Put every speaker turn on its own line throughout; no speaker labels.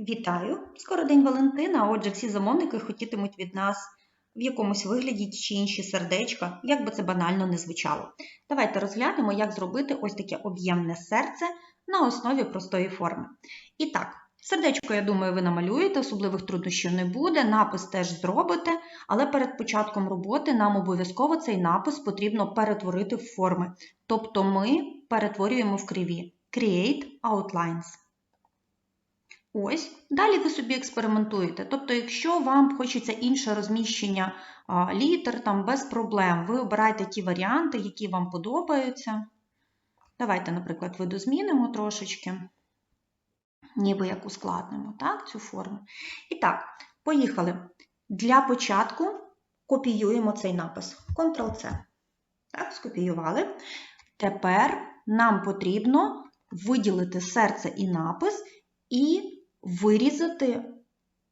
Вітаю! Скоро День Валентина, отже, всі замовники хотітимуть від нас в якомусь вигляді чи інші сердечка, як би це банально не звучало. Давайте розглянемо, як зробити ось таке об'ємне серце на основі простої форми. І так, сердечко, я думаю, ви намалюєте, особливих труднощів не буде, напис теж зробите, але перед початком роботи нам обов'язково цей напис потрібно перетворити в форми. Тобто ми перетворюємо в криві. Create outlines. Ось, далі ви собі експериментуєте. Тобто, якщо вам хочеться інше розміщення літер, там без проблем, ви обираєте ті варіанти, які вам подобаються. Давайте, наприклад, видозмінимо трошечки, ніби як ускладнимо так, цю форму. І так, поїхали. Для початку копіюємо цей напис. Ctrl-C. Так, скопіювали. Тепер нам потрібно виділити серце і напис і вирізати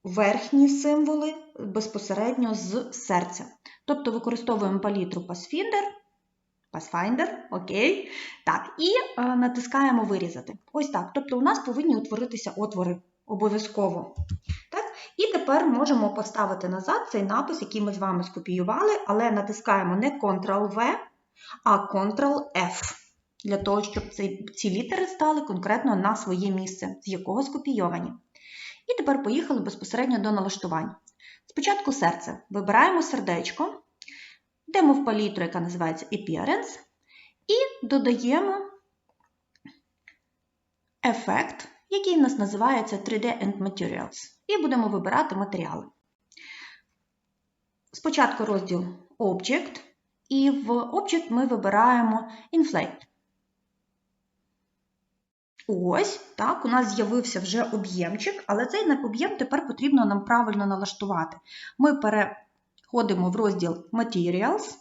верхні символи безпосередньо з серця. Тобто використовуємо палітру Pathfinder, Pathfinder, окей. Так, і е, натискаємо вирізати. Ось так. Тобто у нас повинні утворитися отвори обов'язково. І тепер можемо поставити назад цей напис, який ми з вами скопіювали, але натискаємо не Ctrl-V, а Ctrl-F для того, щоб ці літери стали конкретно на своє місце, з якого скопійовані. І тепер поїхали безпосередньо до налаштувань. Спочатку серце. Вибираємо сердечко, йдемо в палітру, яка називається Appearance, і додаємо ефект, який в нас називається 3D and Materials. І будемо вибирати матеріали. Спочатку розділ Object, і в Object ми вибираємо Inflate. Ось, так, у нас з'явився вже об'ємчик, але цей об'єм тепер потрібно нам правильно налаштувати. Ми переходимо в розділ Materials,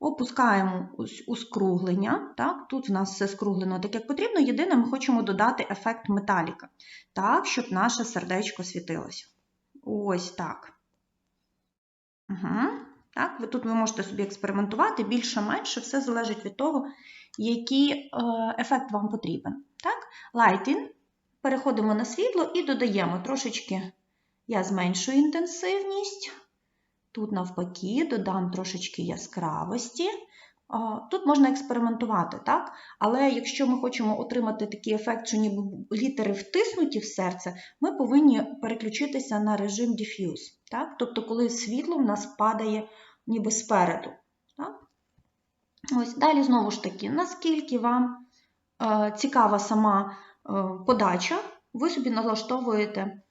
опускаємо ось у. Так, Тут у нас все скруглено так, як потрібно. Єдине, ми хочемо додати ефект металіка, так, щоб наше сердечко світилося. Ось так. Угу. Так, Тут ви можете собі експериментувати, більше-менше, все залежить від того, який е, ефект вам потрібен. Так? Lighting. Переходимо на світло і додаємо трошечки, я зменшую інтенсивність. Тут, навпаки, додам трошечки яскравості. Тут можна експериментувати, так? але якщо ми хочемо отримати такий ефект, що ніби літери втиснуті в серце, ми повинні переключитися на режим Diffuse. Так? Тобто, коли світло в нас падає ніби спереду. Ось Далі, знову ж таки, наскільки вам Е, цікава сама е, подача, ви собі налаштовуєте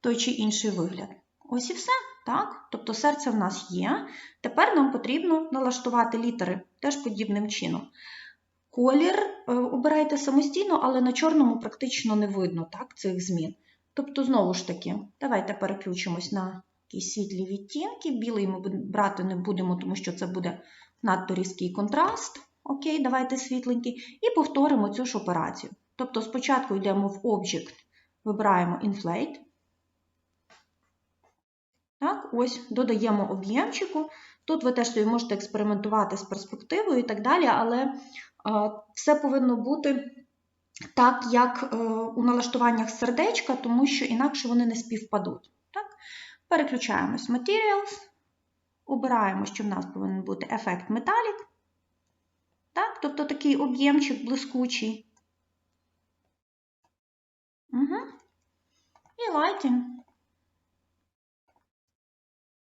той чи інший вигляд. Ось і все. Так? Тобто серце в нас є. Тепер нам потрібно налаштувати літери теж подібним чином. Колір е, обирайте самостійно, але на чорному практично не видно так, цих змін. Тобто, знову ж таки, давайте переключимось на якісь світлі відтінки. Білий ми брати не будемо, тому що це буде надто різкий контраст. Окей, давайте світленький. І повторимо цю ж операцію. Тобто спочатку йдемо в Object, вибираємо Inflate. Так, ось, додаємо об'ємчику. Тут ви теж собі можете експериментувати з перспективою і так далі, але все повинно бути так, як е, у налаштуваннях сердечка, тому що інакше вони не співпадуть. Так? Переключаємось в Materials, обираємо, що в нас повинен бути ефект Metallic. Так? Тобто такий об'ємчик блискучий. Угу. І lighting.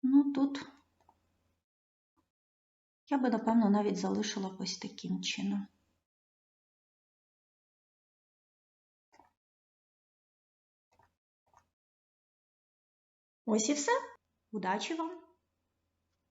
Ну, тут я би, напевно, навіть залишила ось таким чином. Ось і все. Удачі вам!